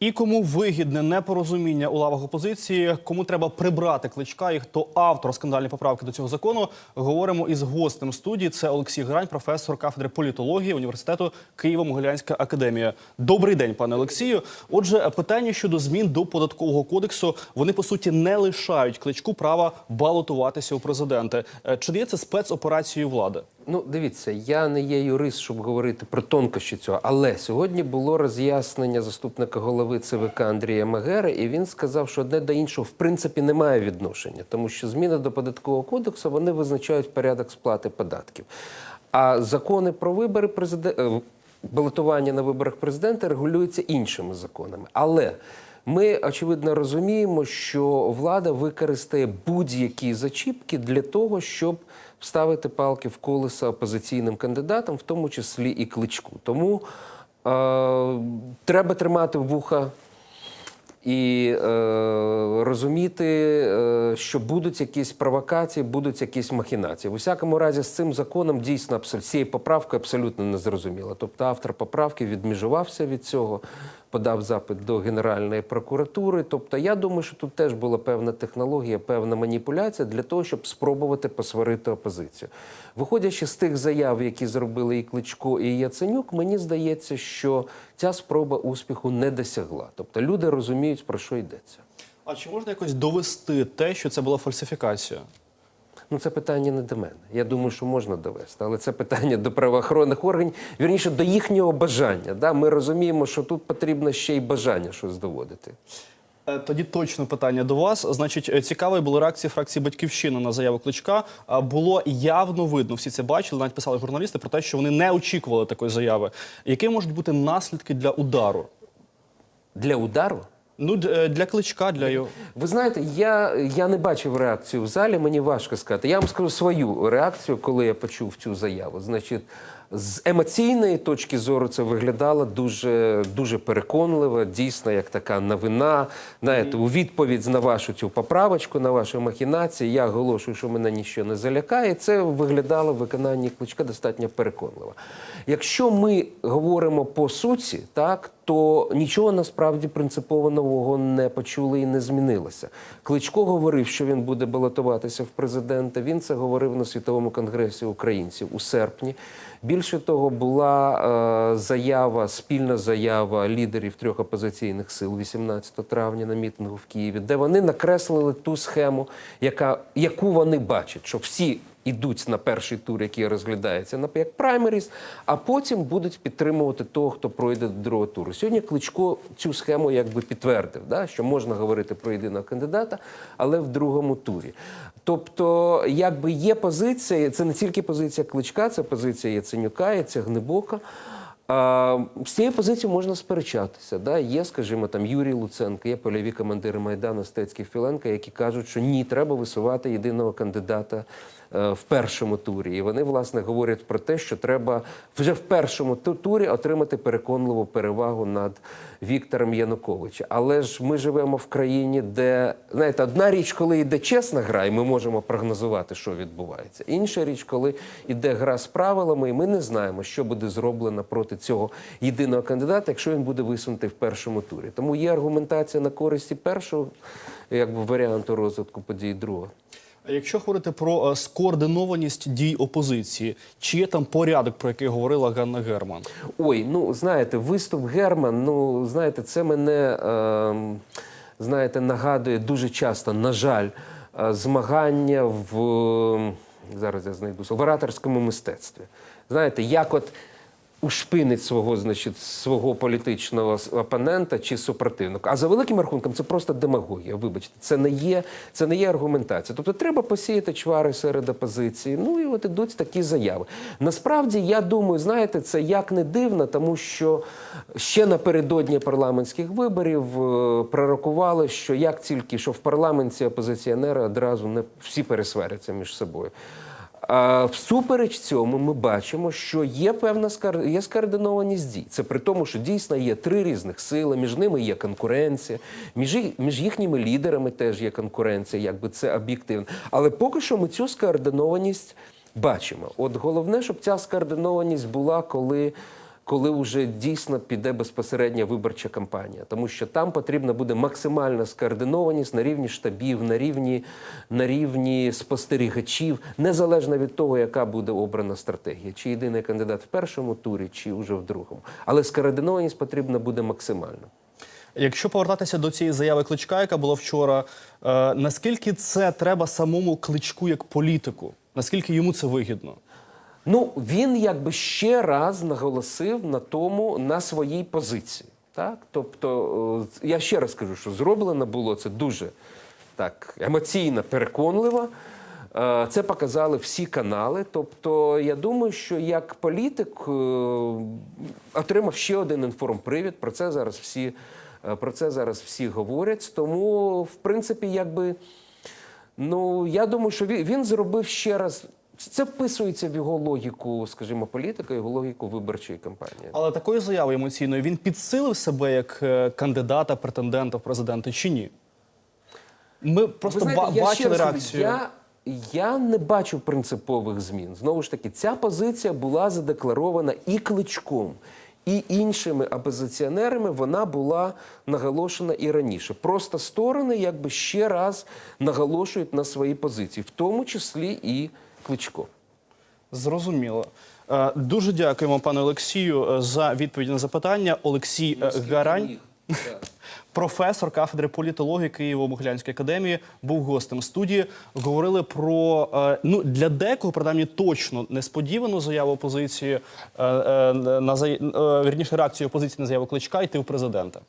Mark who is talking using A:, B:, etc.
A: І кому вигідне непорозуміння у лавах опозиції, кому треба прибрати кличка і хто автор скандальної поправки до цього закону, говоримо із гостем студії. Це Олексій Грань, професор кафедри політології університету Києво-Могилянська академія. Добрий день, пане Олексію. Отже, питання щодо змін до податкового кодексу вони по суті не лишають кличку права балотуватися у президенти. Е, Чи дає це спецоперацією влади?
B: Ну, дивіться, я не є юрист, щоб говорити про тонкощі цього. Але сьогодні було роз'яснення заступника голови ЦВК Андрія Магера, і він сказав, що одне до іншого в принципі немає відношення, тому що зміни до податкового кодексу вони визначають порядок сплати податків. А закони про вибори президента балотування на виборах президента регулюються іншими законами. Але ми очевидно розуміємо, що влада використає будь-які зачіпки для того, щоб вставити палки в колеса опозиційним кандидатам, в тому числі і кличку. Тому е, треба тримати вуха і е, розуміти, е, що будуть якісь провокації, будуть якісь махінації. В усякому разі, з цим законом дійсно з цією поправкою абсолютно не зрозуміло. Тобто автор поправки відміжувався від цього, подав запит до Генеральної прокуратури. Тобто, я думаю, що тут теж була певна технологія, певна маніпуляція для того, щоб спробувати посварити опозицію. Виходячи з тих заяв, які зробили і Кличко, і Яценюк, мені здається, що ця спроба успіху не досягла. Тобто люди розуміють, про що йдеться.
A: А чи можна якось довести те, що це була фальсифікація?
B: Ну, це питання не до мене. Я думаю, що можна довести, але це питання до правоохоронних органів, вірніше до їхнього бажання. Да? Ми розуміємо, що тут потрібно ще й бажання щось доводити.
A: Е, Тоді точно питання до вас. Значить, е, цікавою були реакції фракції Батьківщина на заяву кличка. А, Було явно видно, всі це бачили, навіть писали журналісти про те, що вони не очікували такої заяви. Які можуть бути наслідки для удару?
B: Для удару
A: Ну е, для кличка, для його.
B: Ви знаєте, я, я не бачив реакцію в залі, мені важко сказати. Я вам скажу свою реакцію, коли я почув цю заяву. Значить, з емоційної точки зору це виглядало дуже, дуже переконливо, дійсно, як така новина. Знаєте, у відповідь на вашу цю поправочку, на ваші махінації, я оголошую, що мене нічого не залякає. Це виглядало в виконанні кличка достатньо переконливо. Якщо ми говоримо по суті, так то нічого насправді принципово нового не почули і не змінилося. Кличко говорив, що він буде балотуватися в президента. Він це говорив на світовому конгресі українців у серпні. Більше того, була е, заява, спільна заява лідерів трьох опозиційних сил 18 травня на мітингу в Києві, де вони накреслили ту схему, яка, яку вони бачать, що всі ідуть на перший тур, який розглядається як праймеріс, а потім будуть підтримувати того, хто пройде до другого туру. Сьогодні Кличко цю схему якби підтвердив, да, що можна говорити про єдиного кандидата, але в другому турі. Тобто, якби є позиція, це не тільки позиція Кличка, це позиція Яценюка, і це. А, з цією позицією можна сперечатися. Да? Є, скажімо, там Юрій Луценко, є польові командири Майдану, Стецький Філенко, які кажуть, що ні, треба висувати єдиного кандидата в першому турі. І вони, власне, говорять про те, що треба вже в першому турі отримати переконливу перевагу над Віктором Януковичем. Але ж ми живемо в країні, де знаєте, одна річ, коли йде чесна гра, і ми можемо прогнозувати, що відбувається. Інша річ, коли йде гра з правилами, і ми не знаємо, що буде зроблено проти цього єдиного кандидата, якщо він буде висунутий в першому турі. Тому є аргументація на користі першого якби, варіанту розвитку подій другого.
A: Якщо говорити про е, скоординованість дій опозиції, чи є там порядок, про який говорила Ганна Герман?
B: Ой, ну знаєте, виступ Герман, ну знаєте, це мене ем, знаєте, нагадує дуже часто, на жаль, е, змагання в ем, зараз я знайду в ораторському мистецтві. Знаєте, як от ушпинить свого, значить, свого політичного опонента чи супротивника. А за великим рахунком це просто демагогія. Вибачте, це не є, це не є аргументація. Тобто треба посіяти чвари серед опозиції. Ну і от ідуть такі заяви. Насправді, я думаю, знаєте, це як не дивно, тому що ще напередодні парламентських виборів е, пророкували, що як тільки що в парламенті опозиціонери одразу не всі пересваряться між собою. А всупереч цьому ми бачимо, що є певна є скоординованість дій. Це при тому, що дійсно є три різних сили, між ними є конкуренція, між, між їхніми лідерами теж є конкуренція, якби це об'єктивно. Але поки що ми цю скоординованість бачимо. От головне, щоб ця скоординованість була, коли коли вже дійсно піде безпосередня виборча кампанія, тому що там потрібна буде максимальна скоординованість на рівні штабів, на рівні, на рівні спостерігачів, незалежно від того, яка буде обрана стратегія, чи єдиний кандидат в першому турі, чи вже в другому. Але скоординованість потрібна буде максимально.
A: Якщо повертатися до цієї заяви Кличка, яка була вчора, е, наскільки це треба самому Кличку як політику? Наскільки йому це вигідно?
B: Ну, він якби ще раз наголосив на тому, на своїй позиції. Так? Тобто, е, я ще раз кажу, що зроблено було це дуже так емоційно, переконливо. Е, Це показали всі канали. Тобто, я думаю, що як політик е, отримав ще один інформпривід. Про це зараз всі, про це зараз всі говорять. Тому, в принципі, якби. Ну, я думаю, що він зробив ще раз. Це вписується в його логіку, скажімо, політика, його логіку виборчої кампанії.
A: Але такою заявою емоційною він підсилив себе як е, кандидата, претендента в президенти чи ні? Ми просто
B: знаєте,
A: ба-
B: я
A: бачили реакцію.
B: Я, я не бачу принципових змін. Знову ж таки, ця позиція була задекларована і кличком, і іншими опозиціонерами. Вона була наголошена і раніше. Просто сторони, якби ще раз наголошують на свої позиції, в тому числі і кличко.
A: Зрозуміло. Е, Дуже дякуємо, пане Олексію, е, за відповіді на запитання. Олексій е, Гарань, професор кафедри політології Києво-Могилянської академії, був гостем студії. Говорили про ну для декого, принаймні, точно несподівану заяву опозиції на вірніше реакцію опозиції на заяву кличка йти в президента.